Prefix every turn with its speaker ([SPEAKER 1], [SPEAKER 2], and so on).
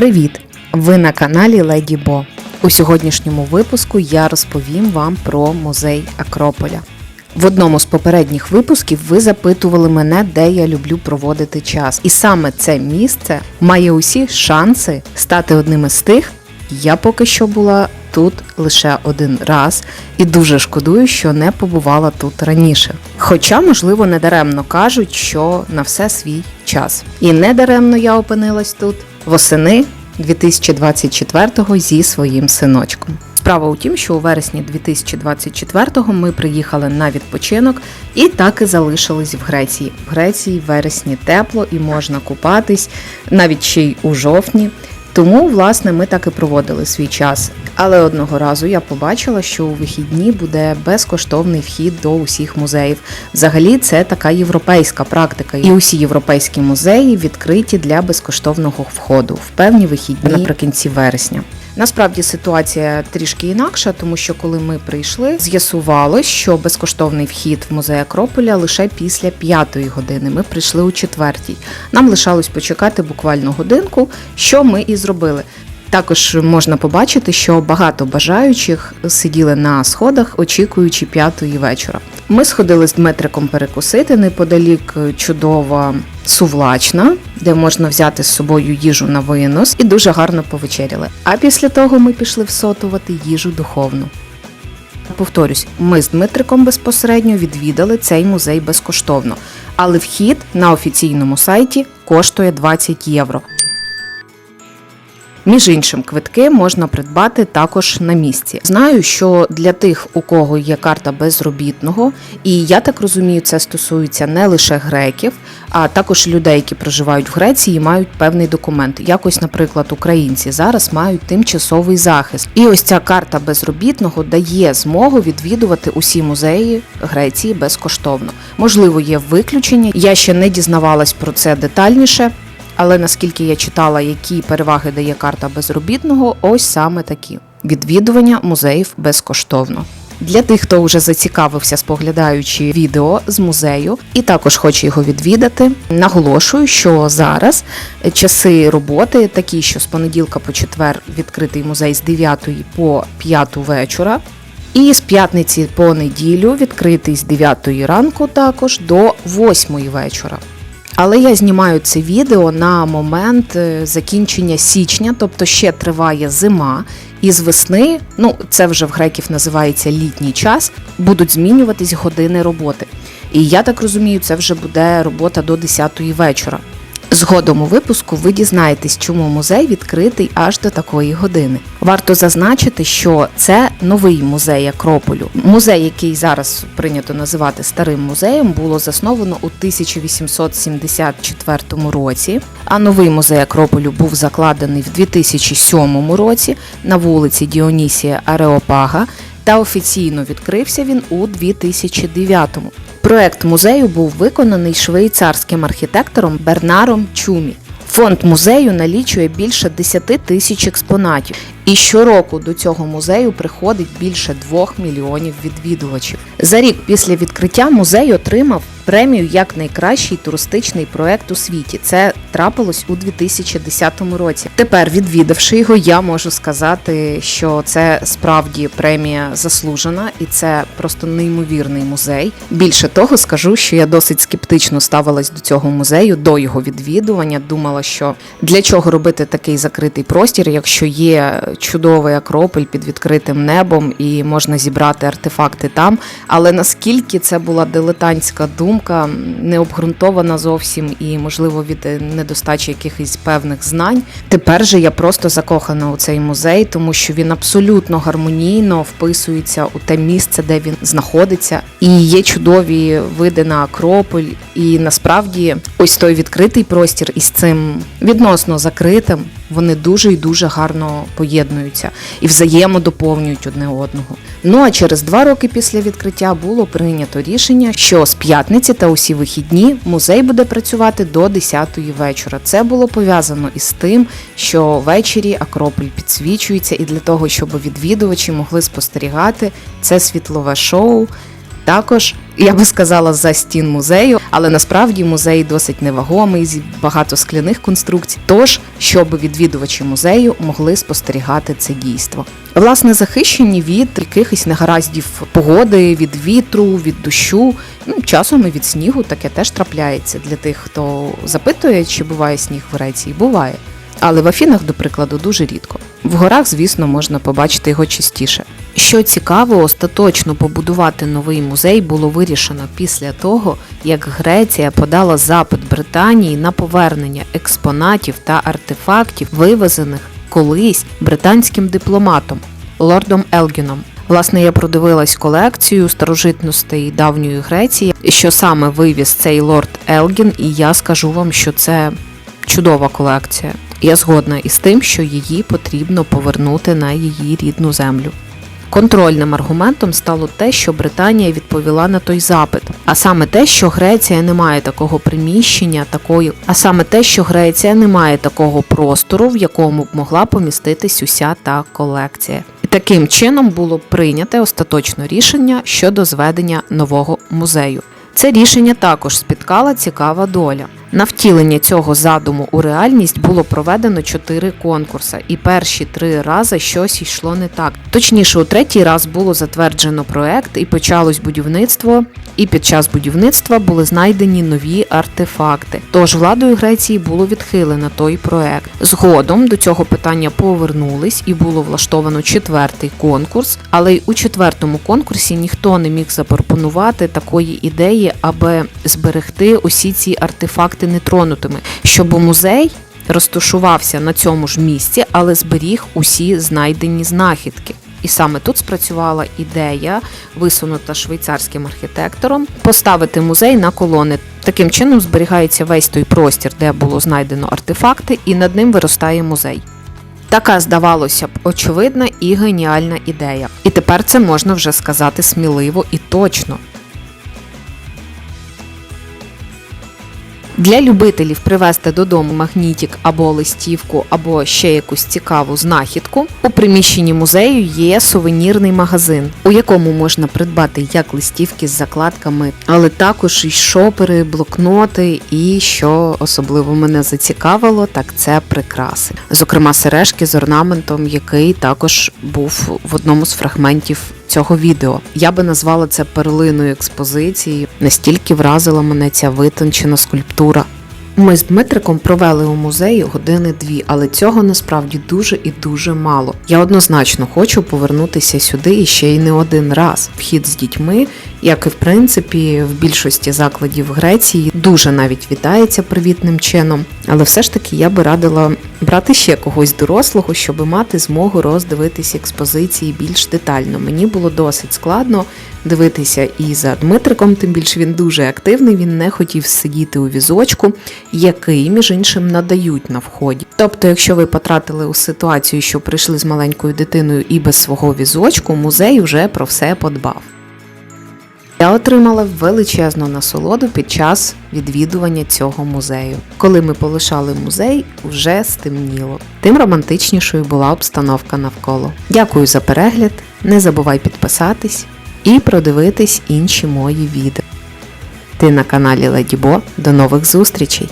[SPEAKER 1] Привіт! Ви на каналі Леді Бо. У сьогоднішньому випуску я розповім вам про музей Акрополя. В одному з попередніх випусків ви запитували мене, де я люблю проводити час. І саме це місце має усі шанси стати одним із тих. Я поки що була тут лише один раз і дуже шкодую, що не побувала тут раніше. Хоча, можливо, недаремно кажуть, що на все свій час. І недаремно я опинилась тут восени 2024-го зі своїм синочком. Справа у тім, що у вересні 2024-го ми приїхали на відпочинок і так і залишились в Греції. В Греції в вересні тепло і можна купатись навіть ще й у жовтні. Тому, власне, ми так і проводили свій час. Але одного разу я побачила, що у вихідні буде безкоштовний вхід до усіх музеїв. Взагалі, це така європейська практика, і усі європейські музеї відкриті для безкоштовного входу в певні вихідні наприкінці вересня. Насправді ситуація трішки інакша, тому що коли ми прийшли, з'ясувалось, що безкоштовний вхід в музей Акрополя лише після п'ятої години. Ми прийшли у четвертій. Нам лишалось почекати буквально годинку, що ми і зробили. Також можна побачити, що багато бажаючих сиділи на сходах, очікуючи п'ятої вечора. Ми сходили з Дмитриком перекусити неподалік чудова сувлачна, де можна взяти з собою їжу на винос, і дуже гарно повечеряли. А після того ми пішли всотувати їжу духовну. Повторюсь, ми з Дмитриком безпосередньо відвідали цей музей безкоштовно, але вхід на офіційному сайті коштує 20 євро. Між іншим, квитки можна придбати також на місці. Знаю, що для тих, у кого є карта безробітного, і я так розумію, це стосується не лише греків, а також людей, які проживають в Греції, і мають певний документ. Якось, наприклад, українці зараз мають тимчасовий захист. І ось ця карта безробітного дає змогу відвідувати усі музеї Греції безкоштовно. Можливо, є виключення. Я ще не дізнавалась про це детальніше. Але наскільки я читала, які переваги дає карта безробітного, ось саме такі: відвідування музеїв безкоштовно. Для тих, хто вже зацікавився, споглядаючи відео з музею, і також хоче його відвідати, наголошую, що зараз часи роботи такі, що з понеділка по четвер відкритий музей з 9 по 5 вечора. І з п'ятниці по неділю відкритий з 9 ранку також до 8 вечора. Але я знімаю це відео на момент е, закінчення січня, тобто ще триває зима, і з весни, ну це вже в греків називається літній час, будуть змінюватись години роботи. І я так розумію, це вже буде робота до 10 вечора. Згодом у випуску ви дізнаєтесь, чому музей відкритий аж до такої години. Варто зазначити, що це новий музей Акрополю. Музей, який зараз прийнято називати старим музеєм, було засновано у 1874 році. А новий музей Акрополю був закладений в 2007 році на вулиці Діонісія Ареопага. Та офіційно відкрився він у 2009-му. Проект музею був виконаний швейцарським архітектором Бернаром Чумі. Фонд музею налічує більше 10 тисяч експонатів, і щороку до цього музею приходить більше 2 мільйонів відвідувачів. За рік після відкриття музей отримав премію як найкращий туристичний проект у світі. Це трапилось у 2010 році. Тепер, відвідавши його, я можу сказати, що це справді премія заслужена, і це просто неймовірний музей. Більше того, скажу, що я досить скептично ставилась до цього музею, до його відвідування. Думала, що для чого робити такий закритий простір, якщо є чудовий акрополь під відкритим небом і можна зібрати артефакти там. Але наскільки це була дилетантська думка, не обґрунтована зовсім і, можливо, від недостачі якихось певних знань. Тепер же я просто закохана у цей музей, тому що він абсолютно гармонійно вписується у те місце, де він знаходиться, і є чудові види на Акрополь. І насправді, ось той відкритий простір із цим відносно закритим. Вони дуже і дуже гарно поєднуються і взаємодоповнюють одне одного. Ну а через два роки після відкриття було прийнято рішення, що з п'ятниці та усі вихідні музей буде працювати до 10-ї вечора. Це було пов'язано із тим, що ввечері Акрополь підсвічується, і для того, щоб відвідувачі могли спостерігати це світлове шоу. Також я би сказала за стін музею, але насправді музей досить невагомий, з багато скляних конструкцій. Тож, щоб відвідувачі музею могли спостерігати це дійство. Власне, захищені від якихось негараздів погоди, від вітру, від дощу, ну часом і від снігу таке теж трапляється для тих, хто запитує, чи буває сніг в Греції. Буває. Але в Афінах, до прикладу, дуже рідко. В горах, звісно, можна побачити його частіше. Що цікаво, остаточно побудувати новий музей було вирішено після того, як Греція подала запит Британії на повернення експонатів та артефактів, вивезених колись британським дипломатом лордом Елгіном. Власне, я продивилась колекцію старожитностей давньої Греції, що саме вивіз цей лорд Елгін, і я скажу вам, що це чудова колекція. Я згодна із тим, що її потрібно повернути на її рідну землю. Контрольним аргументом стало те, що Британія відповіла на той запит, а саме те, що Греція не має такого приміщення, такої, а саме те, що Греція не має такого простору, в якому б могла поміститись уся та колекція. І таким чином було прийняте остаточне рішення щодо зведення нового музею. Це рішення також спіткала цікава доля. На втілення цього задуму у реальність було проведено чотири конкурси, і перші три рази щось йшло не так. Точніше, у третій раз було затверджено проект і почалось будівництво. І під час будівництва були знайдені нові артефакти. Тож владою Греції було відхилено той проект. Згодом до цього питання повернулись і було влаштовано четвертий конкурс. Але й у четвертому конкурсі ніхто не міг запропонувати такої ідеї, аби зберегти усі ці артефакти нетронутими, щоб музей розташувався на цьому ж місці, але зберіг усі знайдені знахідки. І саме тут спрацювала ідея, висунута швейцарським архітектором, поставити музей на колони. Таким чином зберігається весь той простір, де було знайдено артефакти, і над ним виростає музей. Така, здавалося б, очевидна і геніальна ідея. І тепер це можна вже сказати сміливо і точно. Для любителів привезти додому магнітик або листівку, або ще якусь цікаву знахідку. У приміщенні музею є сувенірний магазин, у якому можна придбати як листівки з закладками, але також і шопери, блокноти, і що особливо мене зацікавило, так це прикраси. Зокрема, сережки з орнаментом, який також був в одному з фрагментів цього відео. Я би назвала це перлиною експозиції. Настільки вразила мене ця витончена скульптура. Ми з Дмитриком провели у музеї години дві, але цього насправді дуже і дуже мало. Я однозначно хочу повернутися сюди і ще й не один раз. Вхід з дітьми, як і в принципі в більшості закладів Греції, дуже навіть вітається привітним чином. Але все ж таки я би радила брати ще когось дорослого, щоб мати змогу роздивитися експозиції більш детально. Мені було досить складно дивитися і за Дмитриком, тим більше він дуже активний, він не хотів сидіти у візочку, який, між іншим, надають на вході. Тобто, якщо ви потратили у ситуацію, що прийшли з маленькою дитиною і без свого візочку, музей вже про все подбав. Я отримала величезну насолоду під час відвідування цього музею. Коли ми полишали музей, вже стемніло. Тим романтичнішою була обстановка навколо. Дякую за перегляд. Не забувай підписатись і продивитись інші мої відео. Ти на каналі Леді Бо. До нових зустрічей!